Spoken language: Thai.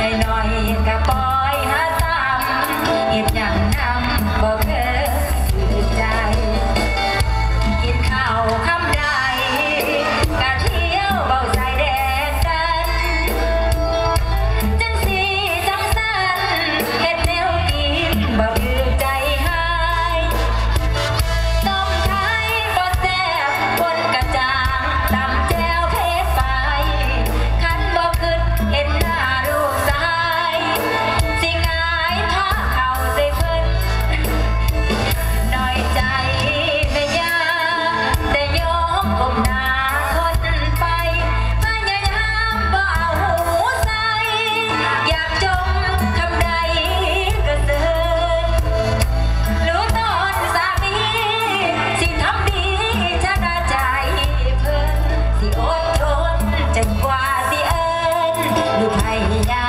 ได้หน่อยก็ปล่อยหาซ้ำอีกอย่างนำ Yeah.